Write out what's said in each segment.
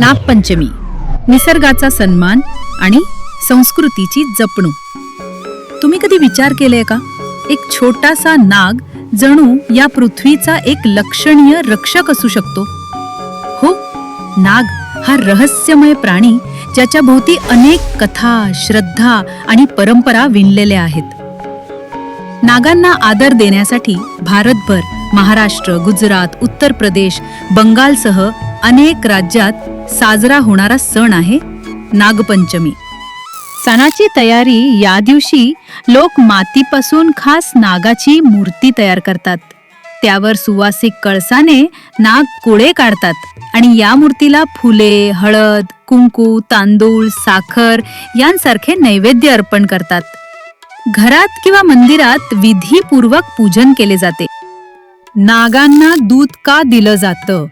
नागपंचमी. निसर्गाचा सन्मान आणि संस्कृतीची जपणूक. तुम्ही कधी विचार केलाय का? एक छोटासा नाग जणू या पृथ्वीचा एक लक्षणीय रक्षक असू शकतो. हो नाग हा रहस्यमय प्राणी ज्याच्या भोवती अनेक कथा श्रद्धा आणि परंपरा विणलेल्या आहेत. नागांना आदर देण्यासाठी भारतभर महाराष्ट्र गुजरात उत्तर प्रदेश बंगालसह अनेक राज्यात साजरा होणारा सण आहे नागपंचमी. सणाची तयारी या दिवशी लोक मातीपासून खास नागाची मूर्ती तयार करतात. त्यावर सुवासिक कळसाने नाग कोळे काढतात आणि या मूर्तीला फुले हळद कुंकू तांदूळ साखर यांसारखे नैवेद्य अर्पण करतात. घरात किंवा मंदिरात विधीपूर्वक पूजन केले जाते. नागांना दूध का दिलं जातं?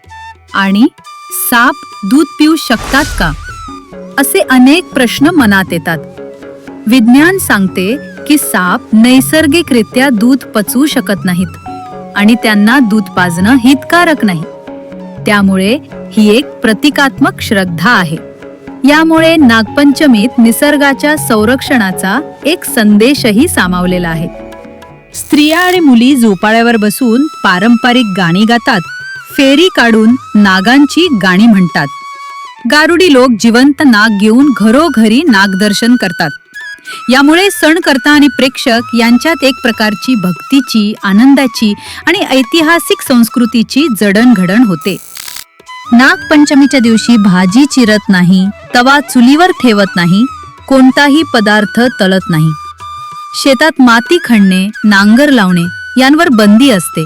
आणि साप दूध पिऊ शकतात का? असे अनेक प्रश्न मनात येतात. विज्ञान सांगते की साप नैसर्गिकरित्या दूध पचवू शकत नाहीत आणि त्यांना दूध पाजणं हितकारक नाही. त्यामुळे ही एक प्रतिकात्मक श्रद्धा आहे. यामुळे नागपंचमीत निसर्गाच्या संरक्षणाचा एक संदेशही सामावलेला आहे. स्त्रिया आणि मुली झोपाळ्यावर बसून पारंपरिक गाणी गातात. फेरी काढून नागांची गाणी म्हणतात. गारुडी लोक जिवंत नाग घेऊन घरोघरी नागदर्शन करतात. यामुळे सणकर्ता आणि प्रेक्षक यांच्यात एक प्रकारची भक्तीची आनंदाची आणि ऐतिहासिक संस्कृतीची जडणघडण होते. नागपंचमीच्या दिवशी भाजी चिरत नाही तवा चुलीवर ठेवत नाही कोणताही पदार्थ तळत नाही. शेतात माती खणणे नांगर लावणे यांवर बंदी असते.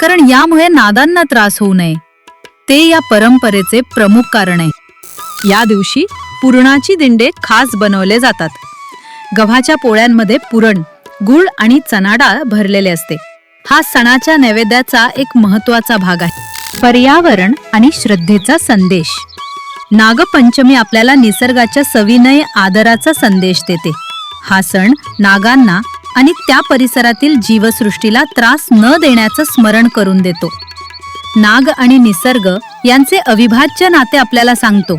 कारण यामुळे नादांना त्रास होऊ नये. ते या परंपरेचे प्रमुख कारण आहे. या दिवशी पुरणाची दिंडे खास बनवले जातात. गव्हाच्या पोळ्यांमध्ये पुरण गुळ आणि चणाडाळ भरलेले असते. हा सणाच्या नैवेद्याचा एक महत्त्वाचा भाग आहे. पर्यावरण आणि श्रद्धेचा संदेश. नागपंचमी आपल्याला निसर्गाच्या सविनय आदराचा संदेश देते. हा सण नागांना आणि त्या परिसरातील जीवसृष्टीला त्रास न देण्याचं स्मरण करून देतो. नाग आणि निसर्ग यांचे अविभाज्य नाते आपल्याला सांगतो.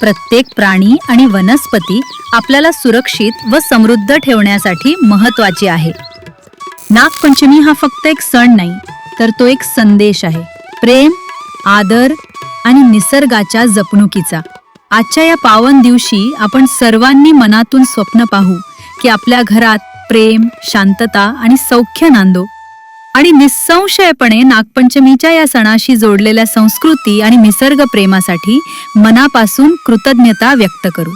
प्रत्येक प्राणी आणि वनस्पती आपल्याला सुरक्षित व समृद्ध ठेवण्यासाठी महत्वाची आहे. नागपंचमी हा फक्त एक सण नाही तर तो एक संदेश आहे. प्रेम आदर आणि निसर्गाच्या जपणुकीचा. आजच्या या पावन दिवशी आपण सर्वांनी मनातून स्वप्न पाहू की आपल्या घरात प्रेम शांतता आणि सौख्य नांदो. आणि निसंशयपणे नागपंचमीच्या या सणाशी जोडलेल्या संस्कृती आणि निसर्ग प्रेमासाठी मनापासून कृतज्ञता व्यक्त करू.